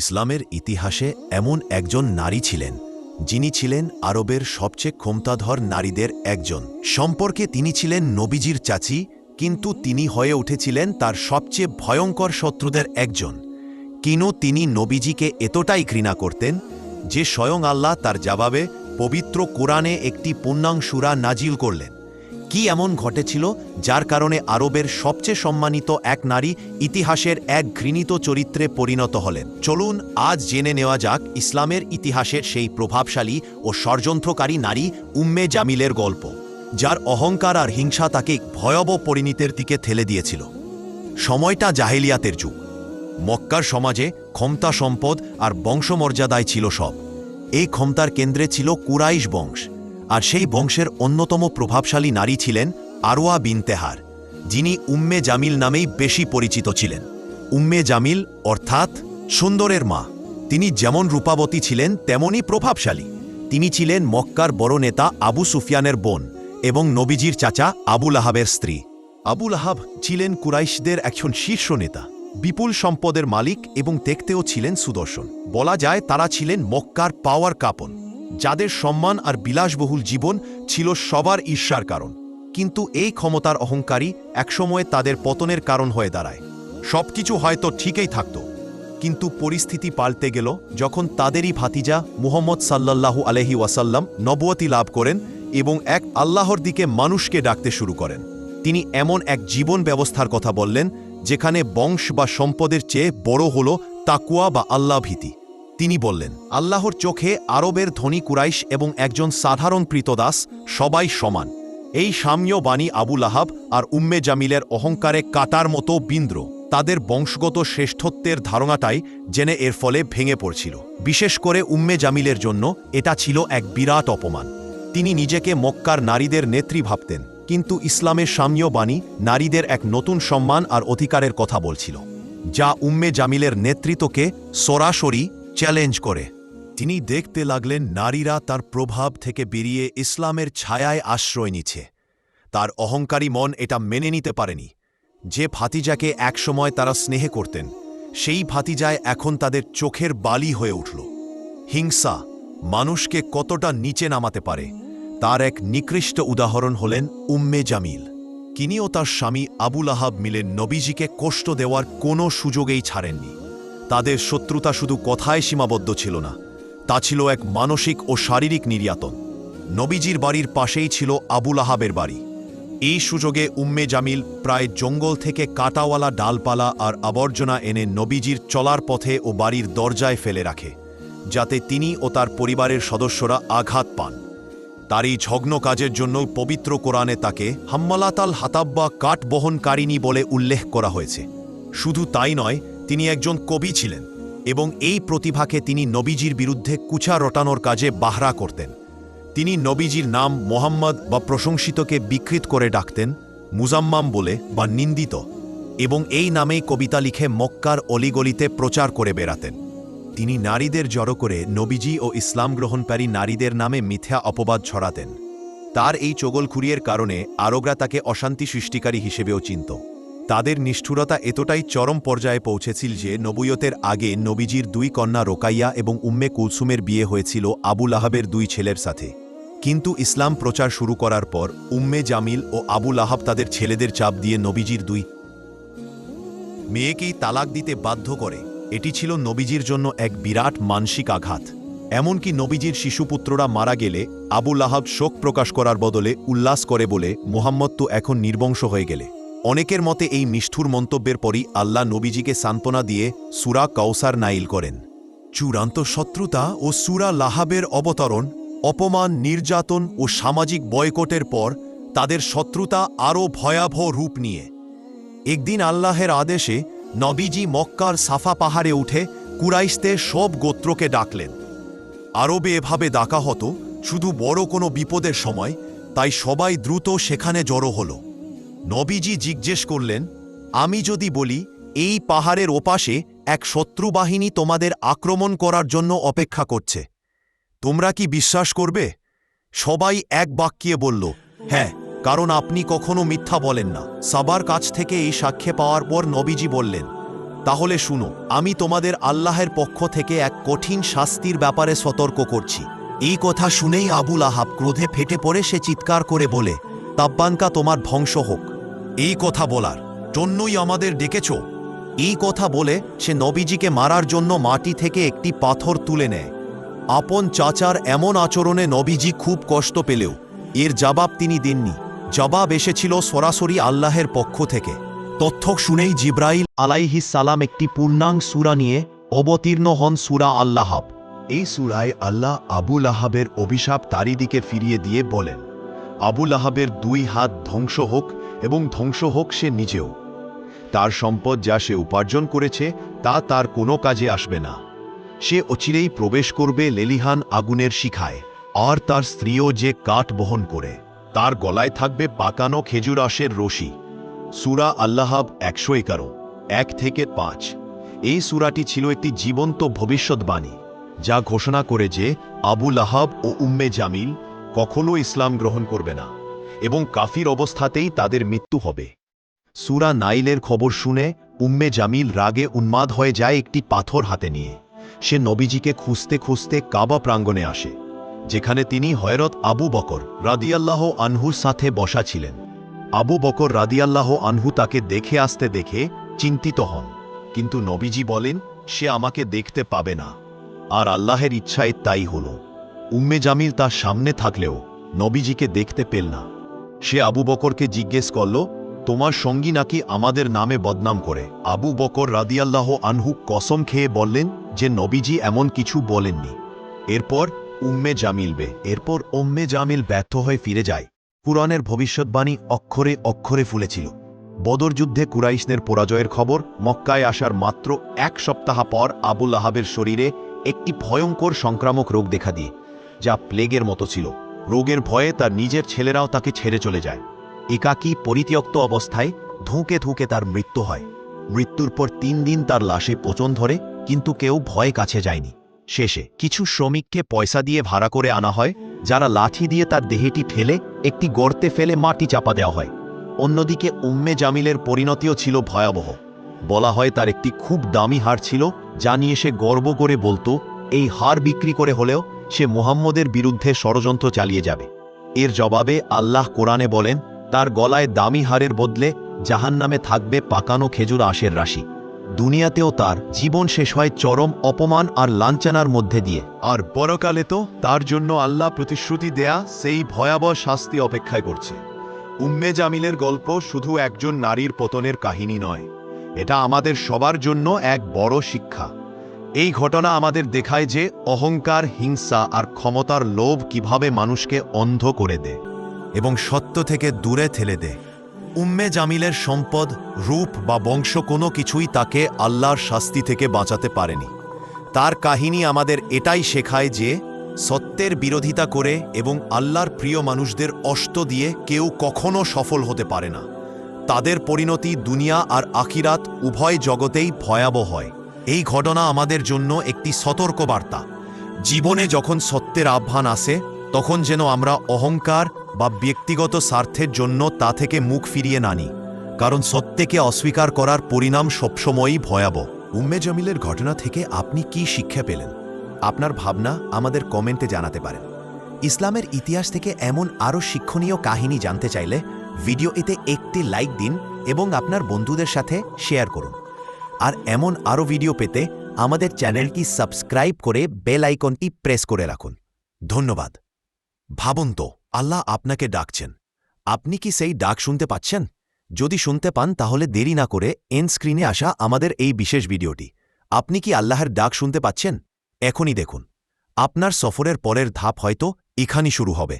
ইসলামের ইতিহাসে এমন একজন নারী ছিলেন, যিনি ছিলেন আরবের সবচেয়ে ক্ষমতাধর নারীদের একজন। সম্পর্কে তিনি ছিলেন নবীজির চাচি, কিন্তু তিনি হয়ে উঠেছিলেন তার সবচেয়ে ভয়ঙ্কর শত্রুদের একজন। কিনো তিনি নবীজিকে এতটাই ঘৃণা করতেন, যে স্বয়ং আল্লাহ তার জবাবে পবিত্র কোরআনে একটি পূর্ণাংশুরা নাজিল করলেন। কি এমন ঘটেছিল যার কারণে আরবের সবচেয়ে সম্মানিত এক নারী ইতিহাসের এক ঘৃণিত চরিত্রে পরিণত হলেন? চলুন আজ জেনে নেওয়া যাক ইসলামের ইতিহাসের সেই প্রভাবশালী ও ষড়যন্ত্রকারী নারী উম্মে জামিলের গল্প, যার অহংকার আর হিংসা তাকে ভয়াবহ পরিণতির দিকে ঠেলে দিয়েছিল। সময়টা জাহেলিয়াতের যুগ। মক্কার সমাজে ক্ষমতা সম্পদ আর বংশমর্যাদায় ছিল সব। এই ক্ষমতার কেন্দ্রে ছিল কুরাইশ বংশ। আর সেই বংশের অন্যতম প্রভাবশালী নারী ছিলেন আরোয়া বিন তেহার, যিনি উম্মে জামিল নামেই বেশি পরিচিত ছিলেন। উম্মে জামিল অর্থাৎ সুন্দরের মা। তিনি যেমন রূপাবতী ছিলেন, তেমনই প্রভাবশালী। তিনি ছিলেন মক্কার বড় নেতা আবু সুফিয়ানের বোন এবং নবীজির চাচা আবুল আহাবের স্ত্রী। আবুল আহাব ছিলেন কুরাইশদের একজন শীর্ষ নেতা। বিপুল সম্পদের মালিক এবং দেখতেও ছিলেন সুদর্শন। বলা যায় তারা ছিলেন মক্কার পাওয়ার কাপন। যাদের সম্মান আর বিলাসবহুল জীবন ছিল সবার ঈর্ষার কারণ। কিন্তু এই ক্ষমতার অহংকারী একসময় তাদের পতনের কারণ হয়ে দাঁড়ায়। সবকিছু হয়তো ঠিকই থাকত, কিন্তু পরিস্থিতি পাল্টে গেল যখন তাদেরই ভাতিজা মুহম্মদ সাল্লাল্লাহু আলহি ওয়াসাল্লাম নবুয়তি লাভ করেন এবং এক আল্লাহর দিকে মানুষকে ডাকতে শুরু করেন। তিনি এমন এক জীবন ব্যবস্থার কথা বললেন, যেখানে বংশ বা সম্পদের চেয়ে বড় হল তাকুয়া বা আল্লাহ ভীতি। তিনি বললেন, আল্লাহর চোখে আরবের ধনী কুরাইশ এবং একজন সাধারণ প্রীতদাস সবাই সমান। এই সাম্য বাণী আবুল আহাব আর উম্মে জামিলের অহংকারে কাটার মতো বিন্দ্র। তাদের বংশগত শ্রেষ্ঠত্বের ধারণাটাই জেনে এর ফলে ভেঙে পড়ছিল। বিশেষ করে উম্মে জামিলের জন্য এটা ছিল এক বিরাট অপমান। তিনি নিজেকে মক্কার নারীদের নেত্রী ভাবতেন, কিন্তু ইসলামের সাম্য বাণী নারীদের এক নতুন সম্মান আর অধিকারের কথা বলছিল, যা উম্মে জামিলের নেতৃত্বকে সরাসরি চ্যালেঞ্জ করে। তিনি দেখতে লাগলেন নারীরা তার প্রভাব থেকে বেরিয়ে ইসলামের ছায়ায় আশ্রয় নিচ্ছে। তার অহংকারী মন এটা মেনে নিতে পারেনি। যে ভাতিজাকে একসময় তারা স্নেহে করতেন, সেই ভাতিজায় এখন তাদের চোখের বালি হয়ে উঠল। হিংসা মানুষকে কতটা নিচে নামাতে পারে, তার এক নিকৃষ্ট উদাহরণ হলেন উম্মে জামিল। তিনি ও তার স্বামী আবুল আহাব মিলে নবীজিকে কষ্ট দেওয়ার কোনো সুযোগেই ছাড়েননি। তাদের শত্রুতা শুধু কথায় সীমাবদ্ধ ছিল না, তা ছিল এক মানসিক ও শারীরিক নির্যাতন। নবীজির বাড়ির পাশেই ছিল আবুল আহাবের বাড়ি। এই সুযোগে উম্মে জামিল প্রায় জঙ্গল থেকে কাটাওয়ালা ডালপালা আর আবর্জনা এনে নবীজির চলার পথে ও বাড়ির দরজায় ফেলে রাখে, যাতে তিনি ও তার পরিবারের সদস্যরা আঘাত পান। তার এই ঝগ্ন কাজের জন্য পবিত্র কোরআনে তাকে হাম্মালাতাল হাতাব্বা কাঠ বহনকারিনী বলে উল্লেখ করা হয়েছে। শুধু তাই নয় তিনি একজন কবি ছিলেন এবং এই প্রতিভাকে তিনি নবীজির বিরুদ্ধে কুচা রটানোর কাজে বাহরা করতেন। তিনি নবীজির নাম মোহাম্মদ বা প্রশংসিতকে বিকৃত করে ডাকতেন, মুজাম্মাম বলে বা নিন্দিত, এবং এই নামেই কবিতা লিখে মক্কার অলিগলিতে প্রচার করে বেড়াতেন। তিনি নারীদের জড়ো করে নবীজি ও ইসলাম গ্রহণকারী নারীদের নামে মিথ্যা অপবাদ ছড়াতেন। তার এই চগলখুরিয়ের কারণে আরবরা তাকে অশান্তি সৃষ্টিকারী হিসেবেও চিনত। তাদের নিষ্ঠুরতা এতটাই চরম পর্যায়ে পৌঁছেছিল যে নবুয়তের আগে নবীজির দুই কন্যা রোকাইয়া এবং উম্মে কুলসুমের বিয়ে হয়েছিল আবুল আহাবের দুই ছেলের সাথে। কিন্তু ইসলাম প্রচার শুরু করার পর উম্মে জামিল ও আবুল আহাব তাদের ছেলেদের চাপ দিয়ে নবীজির দুই মেয়েকেই তালাক দিতে বাধ্য করে। এটি ছিল নবীজির জন্য এক বিরাট মানসিক আঘাত। এমনকি নবীজির শিশুপুত্ররা মারা গেলে আবুল আহাব শোক প্রকাশ করার বদলে উল্লাস করে বলে মোহাম্মদ তো এখন নির্বংশ হয়ে গেলে। অনেকের মতে এই নিষ্ঠুর মন্তব্যের পরই আল্লাহ নবীজিকে সান্ত্বনা দিয়ে সুরা কাউসার নাইল করেন। চূড়ান্ত শত্রুতা ও সুরা লাহাবের অবতরণ, অপমান, নির্যাতন ও সামাজিক বয়কটের পর তাদের শত্রুতা আরও ভয়াবহ রূপ নিয়ে। একদিন আল্লাহের আদেশে নবীজি মক্কার সাফা পাহাড়ে উঠে কুরাইশদের সব গোত্রকে ডাকলেন। আরবে এভাবে ডাকা হতো, শুধু বড় কোনো বিপদের সময়, তাই সবাই দ্রুত সেখানে জড়ো হল। নবীজি জিজ্ঞেস করলেন, আমি যদি বলি, এই পাহাড়ের ওপাশে এক শত্রু বাহিনী তোমাদের আক্রমণ করার জন্য অপেক্ষা করছে, তোমরা কি বিশ্বাস করবে? সবাই এক বাক্যে বলল হ্যাঁ কারণ আপনি কখনো মিথ্যা বলেন না। সাবার কাছ থেকে এই সাক্ষ্যে পাওয়ার পর নবীজি বললেন, তাহলে শুনো, আমি তোমাদের আল্লাহের পক্ষ থেকে এক কঠিন শাস্তির ব্যাপারে সতর্ক করছি। এই কথা শুনেই আবুল আহাব ক্রোধে ফেটে পড়ে সে চিৎকার করে বলে, তাব্বানকা, তোমার ধ্বংস হোক। এই কথা বলার জন্যই আমাদের ডেকেছ। এই কথা বলে সে নবীজিকে মারার জন্য মাটি থেকে একটি পাথর তুলে নেয়। আপন চাচার এমন আচরণে নবীজি খুব কষ্ট পেলেও এর জবাব তিনি দেননি। জবাব এসেছিল সরাসরি আল্লাহের পক্ষ থেকে। তথ্য শুনেই জিব্রাইল সালাম একটি পূর্ণাঙ্গ সুরা নিয়ে অবতীর্ণ হন সুরা আল্লাহাব। এই সুরায় আল্লাহ আবুল আহাবের অভিশাপ তারিদিকে ফিরিয়ে দিয়ে বলেন আবুল আহাবের দুই হাত ধ্বংস হোক এবং ধ্বংস হোক সে নিজেও। তার সম্পদ যা সে উপার্জন করেছে, তা তার কোনো কাজে আসবে না। সে অচিরেই প্রবেশ করবে লেলিহান আগুনের শিখায়, আর তার স্ত্রীও যে কাঠ বহন করে, তার গলায় থাকবে পাকানো খেজুর আশের রশি। সুরা আল্লাহাব একশো এগারো, এক থেকে পাঁচ। এই সুরাটি ছিল একটি জীবন্ত ভবিষ্যৎবাণী, যা ঘোষণা করে যে আবুল আহাব ও উম্মে জামিল কখনো ইসলাম গ্রহণ করবে না। এবং কাফির অবস্থাতেই তাদের মৃত্যু হবে। সুরা নাইলের খবর শুনে উম্মে জামিল রাগে উন্মাদ হয়ে যায় একটি পাথর হাতে নিয়ে। সে নবীজিকে খুঁজতে খুঁজতে কাবা প্রাঙ্গণে আসে, যেখানে তিনি হয়রত আবু বকর রাদিয়াল্লাহ আনহুর সাথে বসা ছিলেন। আবু বকর রাদিয়াল্লাহ আনহু তাকে দেখে আসতে দেখে চিন্তিত হন, কিন্তু নবীজি বলেন, সে আমাকে দেখতে পাবে না। আর আল্লাহের ইচ্ছায় তাই হল। উম্মে জামিল তার সামনে থাকলেও নবীজিকে দেখতে পেল না। সে আবু বকরকে জিজ্ঞেস করল, তোমার সঙ্গী নাকি আমাদের নামে বদনাম করে? আবু বকর রাদিয়াল্লাহ আনহু কসম খেয়ে বললেন, যে নবীজি এমন কিছু বলেননি। এরপর, উম্মে জামিল বে। এরপর, উম্মে জামিল ব্যর্থ হয়ে ফিরে যায়। কুরআনের ভবিষ্যৎবাণী অক্ষরে অক্ষরে ফুলেছিল। বদর যুদ্ধে কুরাইশদের পরাজয়ের খবর মক্কায় আসার মাত্র এক সপ্তাহ পর আবুল আহাবের শরীরে একটি ভয়ঙ্কর সংক্রামক রোগ দেখা দিয়ে, যা প্লেগের মতো ছিল। রোগের ভয়ে তার নিজের ছেলেরাও তাকে ছেড়ে চলে যায়। একাকী পরিত্যক্ত অবস্থায় ধুঁকে ধুঁকে তার মৃত্যু হয়। মৃত্যুর পর তিন দিন তার লাশে পচন ধরে, কিন্তু কেউ ভয়ে কাছে যায়নি। শেষে কিছু শ্রমিককে পয়সা দিয়ে ভাড়া করে আনা হয়, যারা লাঠি দিয়ে তার দেহেটি ফেলে, একটি গর্তে ফেলে মাটি চাপা দেওয়া হয়। অন্যদিকে উম্মে জামিলের পরিণতিও ছিল ভয়াবহ। বলা হয় তার একটি খুব দামি হার ছিল, যা নিয়ে সে গর্ব করে বলতো, এই হার বিক্রি করে হলেও সে মুহাম্মদের বিরুদ্ধে ষড়যন্ত্র চালিয়ে যাবে। এর জবাবে আল্লাহ কোরআনে বলেন, তার গলায় দামি হারের বদলে জাহান্নামে থাকবে পাকানো খেজুর আশের রাশি। দুনিয়াতেও তার জীবন শেষ হয় চরম অপমান আর লাঞ্ছনার মধ্যে দিয়ে। আর পরকালে তো তার জন্য আল্লাহ প্রতিশ্রুতি দেয়া সেই ভয়াবহ শাস্তি অপেক্ষায় করছে। উম্মে জামিলের গল্প শুধু একজন নারীর পতনের কাহিনী নয়, এটা আমাদের সবার জন্য এক বড় শিক্ষা। এই ঘটনা আমাদের দেখায় যে অহংকার, হিংসা আর ক্ষমতার লোভ কীভাবে মানুষকে অন্ধ করে দেয় এবং সত্য থেকে দূরে ঠেলে দেয়। উম্মে জামিলের সম্পদ, রূপ বা বংশ কোনো কিছুই তাকে আল্লাহর শাস্তি থেকে বাঁচাতে পারেনি। তার কাহিনী আমাদের এটাই শেখায় যে সত্যের বিরোধিতা করে এবং আল্লাহর প্রিয় মানুষদের অস্ত দিয়ে কেউ কখনো সফল হতে পারে না। তাদের পরিণতি দুনিয়া আর আখিরাত উভয় জগতেই ভয়াবহ হয়। এই ঘটনা আমাদের জন্য একটি সতর্ক বার্তা জীবনে যখন সত্যের আহ্বান আসে, তখন যেন আমরা অহংকার বা ব্যক্তিগত স্বার্থের জন্য তা থেকে মুখ ফিরিয়ে না নিই। কারণ সত্যকে অস্বীকার করার পরিণাম সবসময়ই ভয়াবহ। উম্মে জামিলের ঘটনা থেকে আপনি কি শিক্ষা পেলেন? আপনার ভাবনা আমাদের কমেন্টে জানাতে পারেন। ইসলামের ইতিহাস থেকে এমন আরও শিক্ষণীয় কাহিনী জানতে চাইলে ভিডিও এতে একটি লাইক দিন এবং আপনার বন্ধুদের সাথে শেয়ার করুন। আর এমন আরও ভিডিও পেতে আমাদের চ্যানেলটি সাবস্ক্রাইব করে বেল আইকনটি প্রেস করে রাখুন। ধন্যবাদ। ভাবুন তো, আল্লাহ আপনাকে ডাকছেন। আপনি কি সেই ডাক শুনতে পাচ্ছেন? যদি শুনতে পান, তাহলে দেরি না করে এন স্ক্রিনে আসা আমাদের এই বিশেষ ভিডিওটি আপনি কি আল্লাহর ডাক শুনতে পাচ্ছেন? এখনই দেখুন। আপনার সফরের পরের ধাপ হয়তো এখানই শুরু হবে।